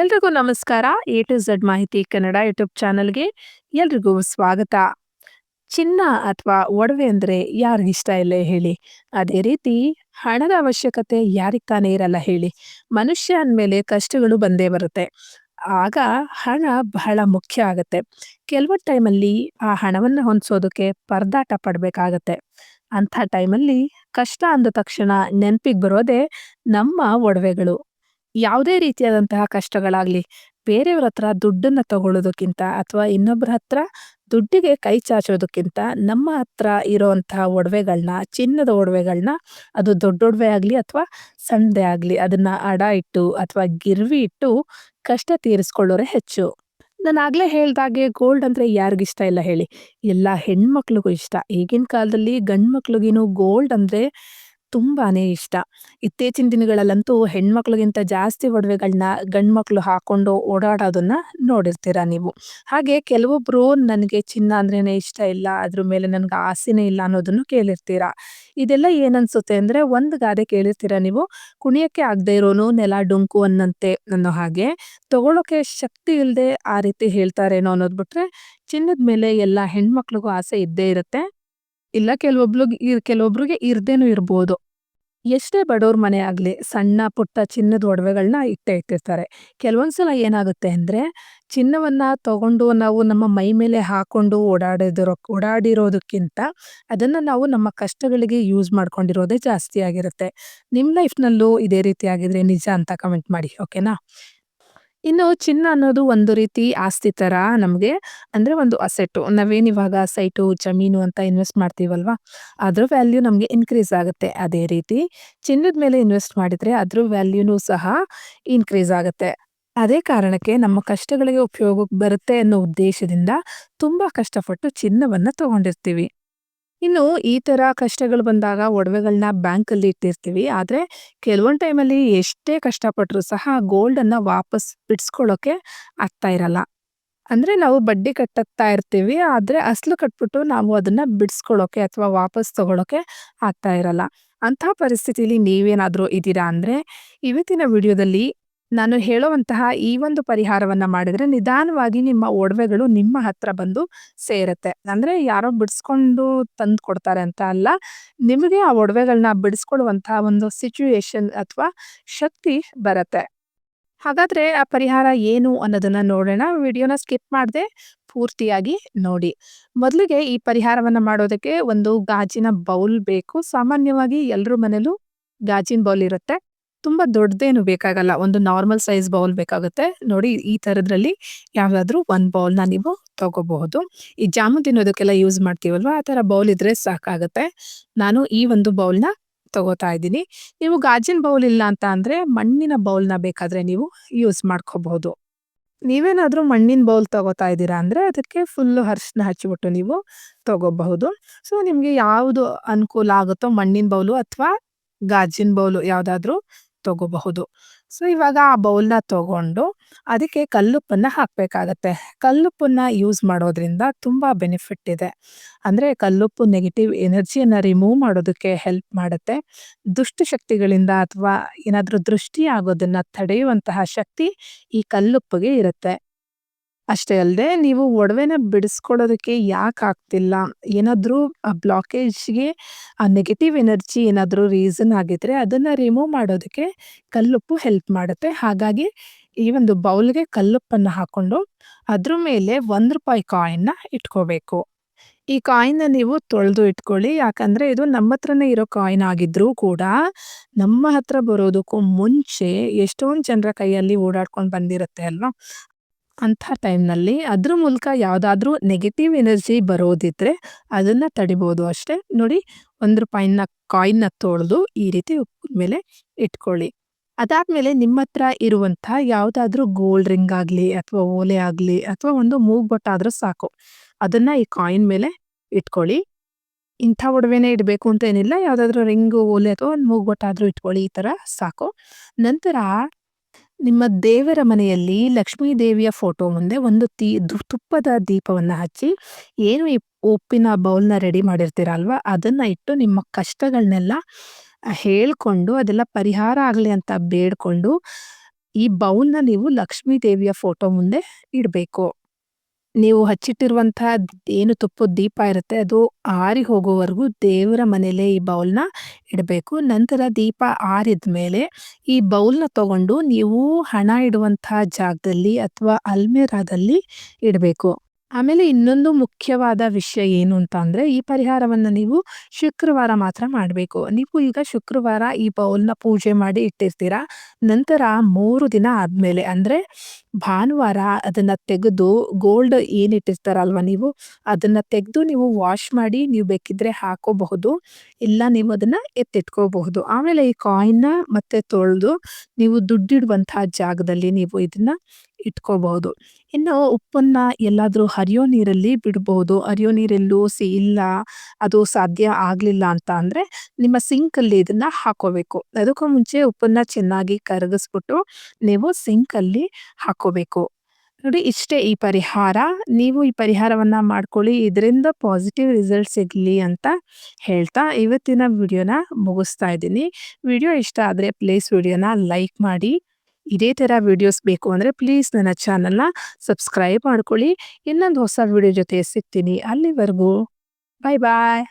ಎಲ್ರಿಗೂ ನಮಸ್ಕಾರ. A to Z ಮಾಹಿತಿ ಕನ್ನಡ ಯೂಟ್ಯೂಬ್ ಚಾನಲ್ಗೆ ಎಲ್ರಿಗೂ ಸ್ವಾಗತ. ಚಿನ್ನ ಅಥವಾ ಒಡವೆ ಅಂದ್ರೆ ಯಾರಿಗಿಷ್ಟ ಇಲ್ಲ ಹೇಳಿ. ಅದೇ ರೀತಿ ಹಣದ ಅವಶ್ಯಕತೆ ಯಾರಿಗೆ ತಾನೇ ಇರಲ್ಲ ಹೇಳಿ. ಮನುಷ್ಯ ಅಂದಮೇಲೆ ಕಷ್ಟಗಳು ಬಂದೇ ಬರುತ್ತೆ. ಆಗ ಹಣ ಬಹಳ ಮುಖ್ಯ ಆಗುತ್ತೆ. ಕೆಲವೊಂದು ಟೈಮಲ್ಲಿ ಆ ಹಣವನ್ನ ಹೊಂದಿಸೋದಕ್ಕೆ ಪರದಾಟ ಪಡಬೇಕಾಗತ್ತೆ. ಅಂಥ ಟೈಮಲ್ಲಿ ಕಷ್ಟ ಅಂದ ತಕ್ಷಣ ನೆನಪಿಗೆ ಬರೋದೇ ನಮ್ಮ ಒಡವೆಗಳು. ಯಾವುದೇ ರೀತಿಯಾದಂತಹ ಕಷ್ಟಗಳಾಗಲಿ, ಬೇರೆಯವ್ರ ಹತ್ರ ದುಡ್ಡನ್ನು ತಗೊಳ್ಳೋದಕ್ಕಿಂತ ಅಥವಾ ಇನ್ನೊಬ್ಬರ ಹತ್ರ ದುಡ್ಡಿಗೆ ಕೈ ಚಾಚೋದಕ್ಕಿಂತ ನಮ್ಮ ಹತ್ರ ಇರೋವಂತಹ ಒಡವೆಗಳನ್ನ ಚಿನ್ನದ ಒಡವೆಗಳನ್ನ ಅದು ದೊಡ್ಡ ಒಡವೆ ಆಗಲಿ ಅಥವಾ ಸಣ್ಣದೇ ಆಗಲಿ, ಅದನ್ನು ಅಡ ಇಟ್ಟು ಅಥವಾ ಗಿರ್ವಿ ಇಟ್ಟು ಕಷ್ಟ ತೀರಿಸ್ಕೊಳ್ಳೋರೆ ಹೆಚ್ಚು. ನಾನು ಆಗಲೇ ಹೇಳ್ದಾಗೆ ಗೋಲ್ಡ್ ಅಂದರೆ ಯಾರಿಗಿಷ್ಟ ಇಲ್ಲ ಹೇಳಿ. ಎಲ್ಲ ಹೆಣ್ಮಕ್ಳಿಗೂ ಇಷ್ಟ. ಈಗಿನ ಕಾಲದಲ್ಲಿ ಗಂಡು ಮಕ್ಳಿಗಿನೂ ಗೋಲ್ಡ್ ಅಂದ್ರೆ ತುಂಬಾನೇ ಇಷ್ಟ. ಇತ್ತೀಚಿನ ದಿನಗಳಲ್ಲಂತೂ ಹೆಣ್ಮಕ್ಳಿಗಿಂತ ಜಾಸ್ತಿ ಒಡವೆಗಳನ್ನ ಗಂಡ್ಮಕ್ಳು ಹಾಕೊಂಡು ಓಡಾಡೋದನ್ನ ನೋಡಿರ್ತೀರ ನೀವು. ಹಾಗೆ ಕೆಲವೊಬ್ರು ನನಗೆ ಚಿನ್ನ ಅಂದ್ರೇನೆ ಇಷ್ಟ ಇಲ್ಲ, ಅದ್ರ ಮೇಲೆ ನನ್ಗೆ ಆಸೆನೇ ಇಲ್ಲ ಅನ್ನೋದನ್ನು ಕೇಳಿರ್ತೀರ. ಇದೆಲ್ಲ ಏನನ್ಸುತ್ತೆ ಅಂದ್ರೆ ಒಂದು ಗಾದೆ ಕೇಳಿರ್ತೀರ ನೀವು, ಕುಣಿಯಕ್ಕೆ ಆಗದೆ ಇರೋನು ನೆಲ ಡೊಂಕು ಅನ್ನಂತೆ ಅನ್ನೋ ಹಾಗೆ, ತಗೊಳ್ಳೋಕೆ ಶಕ್ತಿ ಇಲ್ಲದೆ ಆ ರೀತಿ ಹೇಳ್ತಾರೇನೋ ಅನ್ನೋದ್ಬಿಟ್ರೆ ಚಿನ್ನದ ಮೇಲೆ ಎಲ್ಲ ಹೆಣ್ಮಕ್ಳಿಗೂ ಆಸೆ ಇದ್ದೇ ಇರುತ್ತೆ. ಇಲ್ಲ ಕೆಲವೊಬ್ಳಿಗ್ ಕೆಲವೊಬ್ರಿಗೆ ಇರ್ದೇನೂ ಇರ್ಬೋದು. ಎಷ್ಟೇ ಬಡವ್ರ ಮನೆ ಆಗಲಿ, ಸಣ್ಣ, ಪುಟ್ಟ, ಚಿನ್ನದ ಒಡವೆಗಳನ್ನ ಇಟ್ಟೇ ಇಟ್ಟಿರ್ತಾರೆ. ಕೆಲವೊಂದ್ಸಲ ಏನಾಗುತ್ತೆ ಅಂದರೆ, ಚಿನ್ನವನ್ನು ತಗೊಂಡು ನಾವು ನಮ್ಮ ಮೈ ಮೇಲೆ ಹಾಕೊಂಡು ಓಡಾಡಿದಿರೋ, ಓಡಾಡಿರೋದಕ್ಕಿಂತ ಅದನ್ನು ನಾವು ನಮ್ಮ ಕಷ್ಟಗಳಿಗೆ ಯೂಸ್ ಮಾಡ್ಕೊಂಡಿರೋದೇ ಜಾಸ್ತಿ ಆಗಿರುತ್ತೆ. ನಿಮ್ಮ ಲೈಫ್‌ನಲ್ಲೂ ಇದೇ ರೀತಿ ಆಗಿದ್ರೆ ನಿಜ ಅಂತ ಕಮೆಂಟ್ ಮಾಡಿ. ಓಕೆನಾ? ಇನ್ನು ಚಿನ್ನ ಅನ್ನೋದು ಒಂದು ರೀತಿ ಆಸ್ತಿ ತರ ನಮಗೆ. ಅಂದ್ರೆ ಒಂದು ಅಸೆಟ್ಟು ನಾವೇನ್ ಇವಾಗ ಸೈಟು ಜಮೀನು ಅಂತ ಇನ್ವೆಸ್ಟ್ ಮಾಡ್ತೀವಲ್ವಾ? ಅದ್ರ ವ್ಯಾಲ್ಯೂ ನಮಗೆ ಇನ್ಕ್ರೀಸ್ ಆಗುತ್ತೆ ಅದೇ ರೀತಿ. ಚಿನ್ನದ ಮೇಲೆ ಇನ್ವೆಸ್ಟ್ ಮಾಡಿದ್ರೆ ಅದ್ರ ವ್ಯಾಲ್ಯೂನು ಸಹ ಇನ್ಕ್ರೀಸ್ ಆಗುತ್ತೆ. ಅದೇ ಕಾರಣಕ್ಕೆ ನಮ್ಮ ಕಷ್ಟಗಳಿಗೆ ಉಪಯೋಗಕ್ಕೆ ಬರುತ್ತೆ ಅನ್ನೋ ಉದ್ದೇಶದಿಂದ ತುಂಬಾ ಕಷ್ಟಪಟ್ಟು ಚಿನ್ನವನ್ನು ತಗೊಂಡಿರ್ತೀವಿ. ಇನ್ನು ಈ ತರ ಕಷ್ಟಗಳು ಬಂದಾಗ ಒಡವೆಗಳನ್ನ ಬ್ಯಾಂಕಲ್ಲಿ ಇಟ್ಟಿರ್ತೀವಿ. ಆದ್ರೆ ಕೆಲವೊಂದು ಟೈಮಲ್ಲಿ ಎಷ್ಟೇ ಕಷ್ಟಪಟ್ಟರೂ ಸಹ ಗೋಲ್ಡನ್ನು ವಾಪಸ್ ಬಿಡ್ಸ್ಕೊಳ್ಳೋಕೆ ಆಗ್ತಾ ಇರಲ್ಲ. ಅಂದ್ರೆ ನಾವು ಬಡ್ಡಿ ಕಟ್ಟುತ್ತಾ ಇರ್ತೀವಿ. ಆದ್ರೆ ಅಸಲು ಕಟ್ಬಿಟ್ಟು ನಾವು ಅದನ್ನ ಬಿಡ್ಸ್ಕೊಳ್ಳೋಕೆ ಅಥವಾ ವಾಪಸ್ ತಗೊಳ್ಳೋಕ್ಕೆ ಆಗ್ತಾ ಇರಲ್ಲ. ಅಂಥ ಪರಿಸ್ಥಿತಿಲಿ ನೀವೇನಾದರೂ ಇದ್ದೀರಾ ಅಂದರೆ ಇವತ್ತಿನ ವಿಡಿಯೋದಲ್ಲಿ ನಾನು ಹೇಳುವಂತಹ ಈ ಒಂದು ಪರಿಹಾರವನ್ನ ಮಾಡಿದ್ರೆ ನಿಧಾನವಾಗಿ ನಿಮ್ಮ ಒಡವೆಗಳು ನಿಮ್ಮ ಹತ್ರ ಬಂದು ಸೇರತ್ತೆ. ಅಂದ್ರೆ ಯಾರೋ ಬಿಡಿಸ್ಕೊಂಡು ತಂದು ಕೊಡ್ತಾರೆ ಅಂತ ಅಲ್ಲ. ನಿಮಗೆ ಆ ಒಡವೆಗಳನ್ನ ಬಿಡಿಸ್ಕೊಳ್ಳುವಂತಹ ಒಂದು ಸಿಚುಯೇಷನ್ ಅಥವಾ ಶಕ್ತಿ ಬರತ್ತೆ. ಹಾಗಾದ್ರೆ ಆ ಪರಿಹಾರ ಏನು ಅನ್ನೋದನ್ನ ನೋಡೋಣ. ವಿಡಿಯೋನ ಸ್ಕಿಪ್ ಮಾಡದೆ ಪೂರ್ತಿಯಾಗಿ ನೋಡಿ. ಮೊದಲಿಗೆ ಈ ಪರಿಹಾರವನ್ನ ಮಾಡೋದಕ್ಕೆ ಒಂದು ಗಾಜಿನ ಬೌಲ್ ಬೇಕು. ಸಾಮಾನ್ಯವಾಗಿ ಎಲ್ಲರ ಮನೇಲೂ ಗಾಜಿನ ಬೌಲ್ ಇರುತ್ತೆ. ತುಂಬಾ ದೊಡ್ಡದೇನು ಬೇಕಾಗಲ್ಲ. ಒಂದು ನಾರ್ಮಲ್ ಸೈಜ್ ಬೌಲ್ ಬೇಕಾಗುತ್ತೆ. ನೋಡಿ, ಈ ಥರದ್ರಲ್ಲಿ ಯಾವುದಾದ್ರೂ ಒಂದು ಬೌಲ್‌ನ ನೀವು ತಗೋಬಹುದು. ಈ ಜಾಮೂನ್ ತಿನ್ನೋದಕ್ಕೆಲ್ಲ ಯೂಸ್ ಮಾಡ್ತೀವಲ್ವಾ ಆ ತರ ಬೌಲ್ ಇದ್ರೆ ಸಾಕಾಗುತ್ತೆ ನಾನು ಈ ಒಂದು ಬೌಲ್‌ನ ತಗೋತಾ ಇದ್ದೀನಿ. ನೀವು ಗಾಜಿನ ಬೌಲ್ ಇಲ್ಲ ಅಂತ ಅಂದರೆ ಮಣ್ಣಿನ ಬೌಲ್‌ನ ಬೇಕಾದ್ರೆ ನೀವು ಯೂಸ್ ಮಾಡ್ಕೋಬಹುದು. ನೀವೇನಾದ್ರೂ ಮಣ್ಣಿನ ಬೌಲ್ ತಗೋತಾ ಇದ್ದೀರಾ ಅಂದರೆ ಅದಕ್ಕೆ ಫುಲ್ಲು ಅರಿಶಿನ ಹಚ್ಚಿಬಿಟ್ಟು ನೀವು ತಗೋಬಹುದು. ಸೊ, ನಿಮಗೆ ಯಾವುದು ಅನುಕೂಲ ಆಗುತ್ತೋ ಮಣ್ಣಿನ ಬೌಲು ಅಥವಾ ಗಾಜಿನ ಬೌಲು ಯಾವ್ದಾದ್ರು ತಗೋಬಹುದು. ಸೊ ಇವಾಗ ಆ ಬೌಲ್‌ನ ತಗೊಂಡು ಅದಕ್ಕೆ ಕಲ್ಲುಪ್ಪನ್ನು ಹಾಕಬೇಕಾಗತ್ತೆ ಕಲ್ಲುಪ್ಪನ್ನ ಯೂಸ್ ಮಾಡೋದ್ರಿಂದ ತುಂಬ ಬೆನಿಫಿಟ್ ಇದೆ. ಅಂದರೆ ಕಲ್ಲುಪ್ಪು ನೆಗೆಟಿವ್ ಎನರ್ಜಿಯನ್ನು ರಿಮೂವ್ ಮಾಡೋದಕ್ಕೆ ಹೆಲ್ಪ್ ಮಾಡುತ್ತೆ. ದುಷ್ಟಶಕ್ತಿಗಳಿಂದ ಅಥವಾ ಏನಾದರೂ ದೃಷ್ಟಿ ಆಗೋದನ್ನು ತಡೆಯುವಂತಹ ಶಕ್ತಿ ಈ ಕಲ್ಲುಪ್ಪಿಗೆ ಇರುತ್ತೆ. ಅಷ್ಟೇ ಅಲ್ಲದೆ ನೀವು ಒಡವೆನ ಬಿಡಿಸ್ಕೊಳ್ಳೋದಕ್ಕೆ ಯಾಕೆ ಆಗ್ತಿಲ್ಲ ಏನಾದರೂ, ಆ ಬ್ಲಾಕೇಜ್‌ಗೆ ಆ ನೆಗೆಟಿವ್ ಎನರ್ಜಿ ಏನಾದರೂ ರೀಸನ್ ಆಗಿದ್ರೆ ಅದನ್ನು ರಿಮೂವ್ ಮಾಡೋದಕ್ಕೆ ಕಲ್ಲುಪ್ಪು ಹೆಲ್ಪ್ ಮಾಡುತ್ತೆ. ಹಾಗಾಗಿ ಈ ಒಂದು ಬೌಲ್‌ಗೆ ಕಲ್ಲುಪ್ಪನ್ನು ಹಾಕ್ಕೊಂಡು ಅದ್ರ ಮೇಲೆ ಒಂದು ರೂಪಾಯಿ ಕಾಯಿನ್‌ನ ಇಟ್ಕೋಬೇಕು. ಈ ಕಾಯಿನ್‌ನ ನೀವು ತೊಳೆದು ಇಟ್ಕೊಳ್ಳಿ. ಯಾಕಂದರೆ ಇದು ನಮ್ಮ ಹತ್ರನೇ ಇರೋ ಕಾಯಿನ್ ಆಗಿದ್ರೂ ಕೂಡ ನಮ್ಮ ಹತ್ರ ಬರೋದಕ್ಕೂ ಮುಂಚೆ ಎಷ್ಟೊಂದು ಜನರ ಕೈಯಲ್ಲಿ ಓಡಾಡ್ಕೊಂಡು ಬಂದಿರುತ್ತೆ ಅಲ್ವಾ? ಅಂಥ ಟೈಮ್‌ನಲ್ಲಿ ಅದ್ರ ಮೂಲಕ ಯಾವುದಾದ್ರೂ ನೆಗೆಟಿವ್ ಎನರ್ಜಿ ಬರೋದಿದ್ರೆ ಅದನ್ನ ತಡಿಬೋದು ಅಷ್ಟೇ. ನೋಡಿ ಒಂದು ರೂಪಾಯಿನ ಕಾಯಿನ್‌ನ ತೊಳೆದು ಈ ರೀತಿ ಮೇಲೆ ಇಟ್ಕೊಳ್ಳಿ. ಅದಾದಮೇಲೆ ನಿಮ್ಮ ಹತ್ರ ಇರುವಂಥ ಯಾವುದಾದ್ರೂ ಗೋಲ್ಡ್ ರಿಂಗ್ ಆಗಲಿ ಅಥವಾ ಓಲೆ ಆಗಲಿ ಅಥವಾ ಒಂದು ಮೂಗ್ಬೊಟ್ಟ ಆದ್ರೂ ಸಾಕು. ಅದನ್ನ ಈ ಕಾಯಿನ್ ಮೇಲೆ ಇಟ್ಕೊಳ್ಳಿ. ಇಂಥ ಒಡವೆನೇ ಇಡಬೇಕು ಅಂತ ಏನಿಲ್ಲ. ಯಾವುದಾದ್ರೂ ರಿಂಗು, ಓಲೆ ಅಥವಾ ಒಂದು ಮೂಗ್ಬೊಟ್ಟಾದರೂ ಇಟ್ಕೊಳ್ಳಿ ಈ ತರ ಸಾಕು. ನಂತರ ನಿಮ್ಮ ದೇವರ ಮನೆಯಲ್ಲಿ ಲಕ್ಷ್ಮೀ ದೇವಿಯ ಫೋಟೋ ಮುಂದೆ ಒಂದು ತೀ ತುಪ್ಪದ ದೀಪವನ್ನು ಹಚ್ಚಿ, ಏನು ಈ ಉಪ್ಪಿನ ಬೌಲ್‌ನ ರೆಡಿ ಮಾಡಿರ್ತೀರಲ್ವ ಅದನ್ನ ಇಟ್ಟು ನಿಮ್ಮ ಕಷ್ಟಗಳನ್ನೆಲ್ಲ ಹೇಳ್ಕೊಂಡು, ಅದೆಲ್ಲ ಪರಿಹಾರ ಆಗಲಿ ಅಂತ ಬೇಡಿಕೊಂಡು, ಈ ಬೌಲ್‌ನ ನೀವು ಲಕ್ಷ್ಮೀ ದೇವಿಯ ಫೋಟೋ ಮುಂದೆ ಇಡಬೇಕು. ನೀವು ಹಚ್ಚಿಟ್ಟಿರುವಂಥ ಏನು ತುಪ್ಪದ ದೀಪ ಇರುತ್ತೆ, ಅದು ಆರಿ ಹೋಗೋವರೆಗೂ ದೇವರ ಮನೆಯಲ್ಲೇ ಈ ಬೌಲ್‌ನ ಇಡಬೇಕು. ನಂತರ ದೀಪ ಆರಿದ ಮೇಲೆ ಈ ಬೌಲ್‌ನ ತಗೊಂಡು ನೀವು ಹಣ ಇಡುವಂಥ ಜಾಗದಲ್ಲಿ ಅಥವಾ ಅಲ್ಮೇರಾದಲ್ಲಿ ಇಡಬೇಕು. ಆಮೇಲೆ ಇನ್ನೊಂದು ಮುಖ್ಯವಾದ ವಿಷಯ ಏನು ಅಂತ ಅಂದರೆ, ಈ ಪರಿಹಾರವನ್ನು ನೀವು ಶುಕ್ರವಾರ ಮಾತ್ರ ಮಾಡಬೇಕು. ನೀವು ಈಗ ಶುಕ್ರವಾರ ಈ ಬೌಲ್‌ನ ಪೂಜೆ ಮಾಡಿ ಇಟ್ಟಿರ್ತೀರ ನಂತರ ಮೂರು ದಿನ ಆದಮೇಲೆ ಅಂದರೆ ಭಾನುವಾರ ಅದನ್ನು ತೆಗೆದು ಗೋಲ್ಡ್ ಏನಿಟ್ಟಿರ್ತಾರಲ್ವ ನೀವು, ಅದನ್ನು ತೆಗೆದು ನೀವು ವಾಶ್ ಮಾಡಿ ನೀವು ಬೇಕಿದ್ರೆ ಹಾಕೋಬಹುದು. ಇಲ್ಲ ನೀವು ಅದನ್ನು ಎತ್ತಿಟ್ಕೋಬಹುದು. ಆಮೇಲೆ ಈ ಕಾಯಿನ್‌ನ ಮತ್ತೆ ತೊಳೆದು ನೀವು ದುಡ್ಡಿಡುವಂಥ ಜಾಗದಲ್ಲಿ ನೀವು ಇದನ್ನ ಇಟ್ಕೋಬಹುದು. ಇನ್ನು ಉಪ್ಪನ್ನ ಎಲ್ಲಾದ್ರೂ ಹರಿಯೋ ನೀರಲ್ಲಿ ಬಿಡಬಹುದು ಹರಿಯೋ ನೀರೆಲ್ಲೂ ಸಿ ಇಲ್ಲ, ಅದು ಸಾಧ್ಯ ಆಗಲಿಲ್ಲ ಅಂತ ಅಂದರೆ ನಿಮ್ಮ ಸಿಂಕಲ್ಲಿ ಇದನ್ನ ಹಾಕೋಬೇಕು. ಅದಕ್ಕೂ ಮುಂಚೆ ಉಪ್ಪನ್ನ ಚೆನ್ನಾಗಿ ಕರಗಿಸ್ಬಿಟ್ಟು ನೀವು ಸಿಂಕಲ್ಲಿ ಹಾಕೋಬೇಕು. ನೋಡಿ, ಇಷ್ಟೇ ಈ ಪರಿಹಾರ. ನೀವು ಈ ಪರಿಹಾರವನ್ನ ಮಾಡ್ಕೊಳ್ಳಿ. ಇದರಿಂದ ಪಾಸಿಟಿವ್ ರಿಸಲ್ಟ್ ಸಿಗ್ಲಿ ಅಂತ ಹೇಳ್ತಾ ಇವತ್ತಿನ ವಿಡಿಯೋನ ಮುಗಿಸ್ತಾ ಇದ್ದೀನಿ. ವಿಡಿಯೋ ಇಷ್ಟ ಆದ್ರೆ ಪ್ಲೀಸ್ ವಿಡಿಯೋನ ಲೈಕ್ ಮಾಡಿ. ಇದೇ ಥರ ವಿಡಿಯೋಸ್ ಬೇಕು ಅಂದರೆ ಪ್ಲೀಸ್ ನನ್ನ ಚಾನಲ್‌ನ ಸಬ್ಸ್ಕ್ರೈಬ್ ಮಾಡ್ಕೊಳ್ಳಿ. ಇನ್ನೊಂದು ಹೊಸ ವಿಡಿಯೋ ಜೊತೆ ಸಿಗ್ತೀನಿ. ಅಲ್ಲಿವರೆಗೂ ಬಾಯ್ ಬಾಯ್.